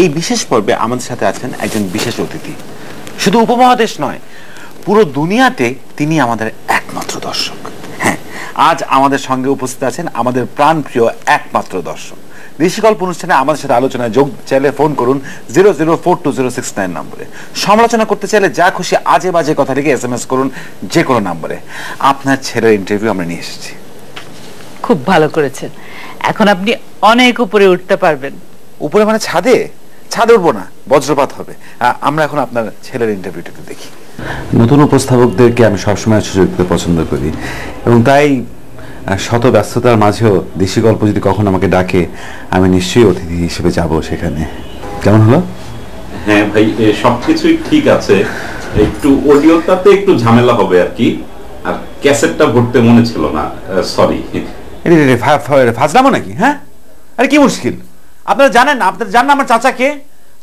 এই বিশেষ পর্বে আমাদের সাথে আছেন একজন বিশেষ অতিথি। শুধু উপমহাদেশ নয় পুরো দুনিয়াতে তিনি আমাদের একমাত্র দর্শক। হ্যাঁ আজ আমাদের সঙ্গে উপস্থিত আছেন আমাদের প্রাণপ্রিয় একমাত্র দর্শক। ঋষিকল্প অনুষ্ঠানে আমাদের সাথে আলোচনায় যোগ চাইলে ফোন করুন zero zero four two zero six nine নম্বরে। সমালোচনা করতে চাইলে যা খুশি আজে বাজে কথা লিখে এস এম এস করুন যে কোনো নম্বরে। আপনার ছেলের ইন্টারভিউ আমরা নিয়ে এসেছি। খুব ভালো করেছেন। এখন আপনি অনেক উপরে উঠতে পারবেন। উপরে মানে ছাদে? ছাদে উঠবো না বজ্রপাত হবে। আমরা এখন আপনার ছেলের ইন্টারভিউটা দেখি। নতুন উপস্থাপকদেরকে আমি সবসময় সুযোগ দিতে পছন্দ করি। এবং তাই শত ব্যস্ততার মাঝেও দেশি গল্প যদি কখন আমাকে ডাকে আমি নিশ্চয়ই অতিথি হিসেবে যাব সেখানে। কেমন হলো? হ্যাঁ ভাই সবকিছুই ঠিক আছে। একটু অডিওটাতে একটু ঝামেলা হবে আর কি। আর ক্যাসেটটা ভরতে মনে ছিল না সরি ফাজলামো নাকি হ্যাঁ? আরে কি মুশকিল। আপনারা জানেন না আপনারা জানেন আমার চাচাকে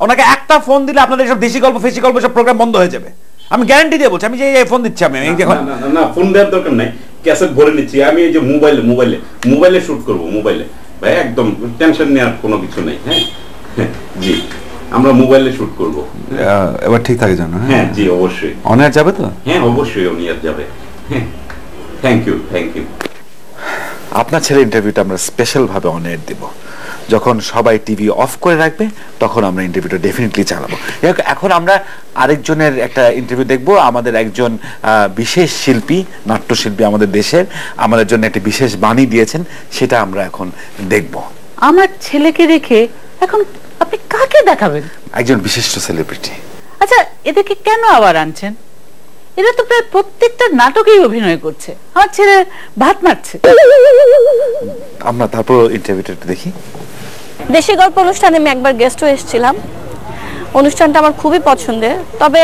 ওনাকে একটা ফোন দিলে আপনাদের সব দেশি গল্প ফেসি গল্প সব প্রোগ্রাম বন্ধ হয়ে যাবে। আমি গ্যারান্টি দিয়ে বলছি আমি যে এই ফোন দিচ্ছি আমি এই দেখুন না না, না ফোন দেওয়ার দরকার নাই ক্যাসেট ভরে নিচ্ছি আমি এই যে মোবাইলে মোবাইলে মোবাইলে শুট করব মোবাইলে ভাই একদম টেনশন নেওয়ার কোনো কিছু নেই হ্যাঁ? হ্যাঁ, জি আমরা মোবাইলে শুট করব। এবার ঠিক থাকে জানো হ্যাঁ? জি অবশ্যই। অনার যাবে তো? হ্যাঁ অবশ্যই উনি আর যাবে হ্যাঁ। থ্যাংক ইউ থ্যাংক ইউ আপনার ছেলের ইন্টারভিউটা আমরা স্পেশাল ভাবে অনেক দেব। যখন সবাই টিভি অফ করে রাখবে তখন আমরা ইন্টারভিউটা ডেফিনেটলি চালাবো। এখন আমরা আরেকজনের একটা ইন্টারভিউ দেখব আমাদের একজন বিশেষ শিল্পী নাট্যশিল্পী আমাদের দেশের আমাদের জন্য একটি বিশেষ বাণী দিয়েছেন সেটা আমরা এখন দেখব। আমার ছেলেকে রেখে এখন আপনি কাকে দেখাবেন? একজন বিশিষ্ট সেলিব্রিটি আচ্ছা এদেরকে কেন আবার আনছেন? এরা তো প্রায় প্রত্যেকটা নাটকেই অভিনয় করছে। আমার ছেলে ভাত মারছে। আমরা তারপর ইন্টারভিউটা দেখি। দেশি গল্প অনুষ্ঠানে আমি একবার গেস্টও এসেছিলাম। অনুষ্ঠানটা আমার খুবই পছন্দের। তবে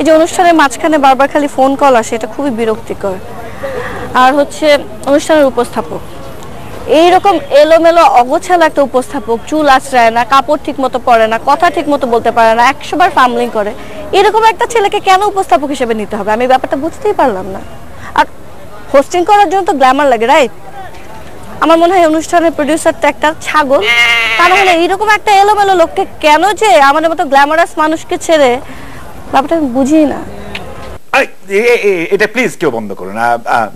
এই যে অনুষ্ঠানের মাঝখানে বারবার খালি ফোন কল আসে, এটা খুবই বিরক্তিকর। আর হচ্ছে অনুষ্ঠানের উপস্থাপক। এইরকম এলোমেলো, অগোছালো একটা উপস্থাপক, চুল আঁচড়ায় না, কাপড় ঠিক মতো পরে না, কথা ঠিক মতো বলতে পারে না একশো বার ফামলিং করে, এরকম একটা ছেলেকে কেন উপস্থাপক হিসেবে নিতে হবে? আমি ব্যাপারটা বুঝতেই পারলাম না। আর হোস্টিং করার জন্য তো গ্ল্যামার লাগে রাইট আমার মনে হয় অনুষ্ঠানের প্রডিউসারটা একটা ছাগল। তা নাহলে এইরকম একটা এলোমেলো লোককে কেন যে আমাদের মতো গ্ল্যামারাস মানুষকে ছেড়ে? ব্যাপারটা আমি বুঝি না। এটা প্লিজ কেউ বন্ধ করুন।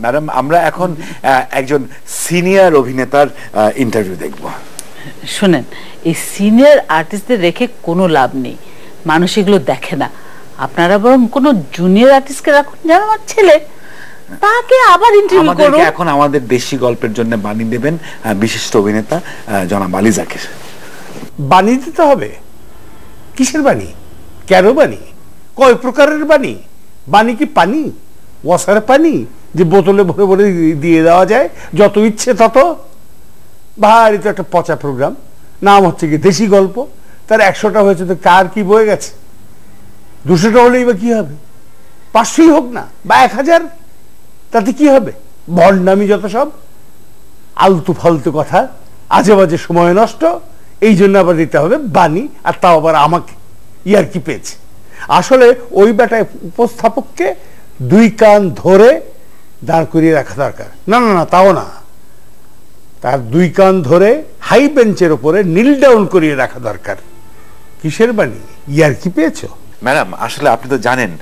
ম্যাডাম আমরা এখন আহ, একজন সিনিয়র অভিনেতার ইন্টারভিউ দেখব। শুনেন এই সিনিয়র আর্টিস্টদের রেখে কোনো লাভ নেই। মানুষ এগুলো দেখে না। আপনারা বরং কোনো জুনিয়র আর্টিস্টকে রাখুন যেন আমার ছেলে তাকে আবার ইন্টারভিউ করুন। এখন আমাদের দেশি গল্পের জন্য বাণী দেবেন বিশিষ্ট অভিনেতা জনাব আলী জাকির। বাণী দিতে হবে? কিসের বাণী? কেন বাণী? কয় প্রকারের বাণী? বাণী কি পানি? ওয়াসার পানি? যে বোতলে ভরে ভরে দিয়ে দেওয়া যায় যত ইচ্ছে তত? ভারী তো একটা পচা প্রোগ্রাম নাম হচ্ছে কি দেশি গল্প। তার একশোটা হয়েছে তো কার কি বয়ে গেছে? দুশোটা হলেই বা কি হবে? পাঁচশোই হোক না বা এক হাজার? তাতে কি হবে? ভণ্ডামি যত সব, আলতু ফালতু কথা, আজে বাজে সময় নষ্ট, এই জন্য আবার দিতে হবে বাণী, আর তাও আবার আমাকে, ইয়ার কি পেয়েছে? আসলে ওই বেটায় উপস্থাপককে দুই কান ধরে দাঁড় করিয়ে রাখা দরকার। না না না, তাও না। তার দুই কান ধরে হাই বেঞ্চের উপরে নীল ডাউন করিয়ে রাখা দরকার। কিসের বাণী? ইয়ার কি পেয়েছ? ম্যাডাম, আসলে আপনি তো জানেন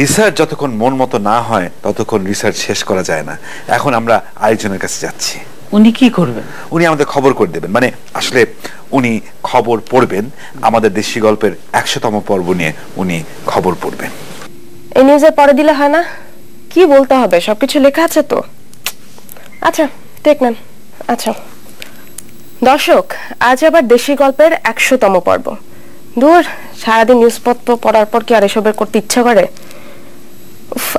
রিসার্চ যতক্ষণ মন মতো না হয় ততক্ষণ রিসার্চ শেষ করা যায় না। এখন আমরা আরেকজনের কাছে যাচ্ছি। উনি কি করবেন? উনি আমাদের খবর করে দেবেন। মানে আসলে উনি খবর পড়বেন আমাদের দেশি গল্পের একশোতম পর্ব নিয়ে উনি খবর পড়বেন। এই নিউজে পরে দিলে হয় না? কি বলতে হবে? সবকিছু লেখা আছে তো। আচ্ছা টেক নেন। আচ্ছা। দর্শক আজ আবার দেশি গল্পের একশোতম পর্ব। দূর সারাদিন নিউজপত্র পড়ার পর কি আর এসবের করতে ইচ্ছা করে?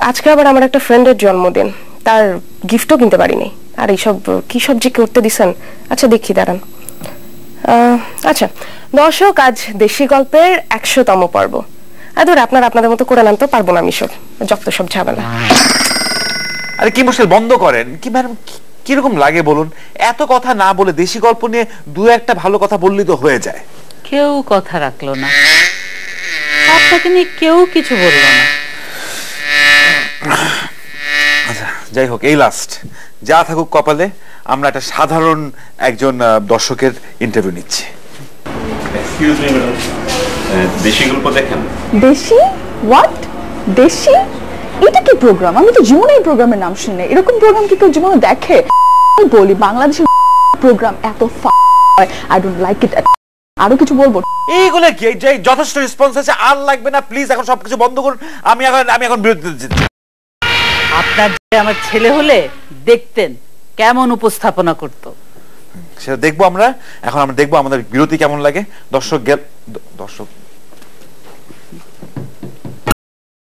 আজকে আবার আমার একটা ফ্রেন্ডের জন্মদিন। তার গিফটও কিনতে পারিনি। আর এইসব কি সব যে করতে দিছেন? আচ্ছা দেখি দাঁড়ান। আচ্ছা দর্শক আজ দেশি গল্পের একশোতম পর্ব। আর ধর আপনারা আপনাদের মতো করে নেন তো পারব না আমি সব। যত সব ঝামেলা। আরে কি মুশকিল বন্ধ করেন। কি ম্যাডাম কি- কীরকম লাগে বলুন? এত কথা না বলে দেশি গল্প নিয়ে দু একটা ভালো কথা বললি তো হয়ে যায়। কেউ কথা রাখল না। আপনাকে নিয়ে কেউ কিছু বলল না। যাই হোক এই লাস্ট যা থাকুক কপালে আমরা একটা সাধারণ একজন দর্শকের ইন্টারভিউ নিচ্ছি। এক্সকিউজ মি ম্যাডাম দেশি গল্প দেখেন? দেশি? হোয়াট দেশি? এটা কি প্রোগ্রাম আমি তো জীবনে এই প্রোগ্রামের নাম শুনি। এরকম প্রোগ্রাম কি কেউ জীবনে দেখে? আমি বলি বাংলাদেশের প্রোগ্রাম এত আই ডোন্ট লাইক ইট আরও কিছু বলব? এইগুলো কি? যে যথেষ্ট রেসপন্স আছে আর লাগবে না। প্লিজ এখন সবকিছু বন্ধ করুন। আমি এখন আমি এখন বিরতি দিচ্ছি আপনার যে আমার ছেলে হলে দেখতেন কেমন উপস্থাপনা করত। সেটা দেখব আমরা। এখন আমরা দেখব আমাদের বিরতি কেমন লাগে। দর্শক দর্শক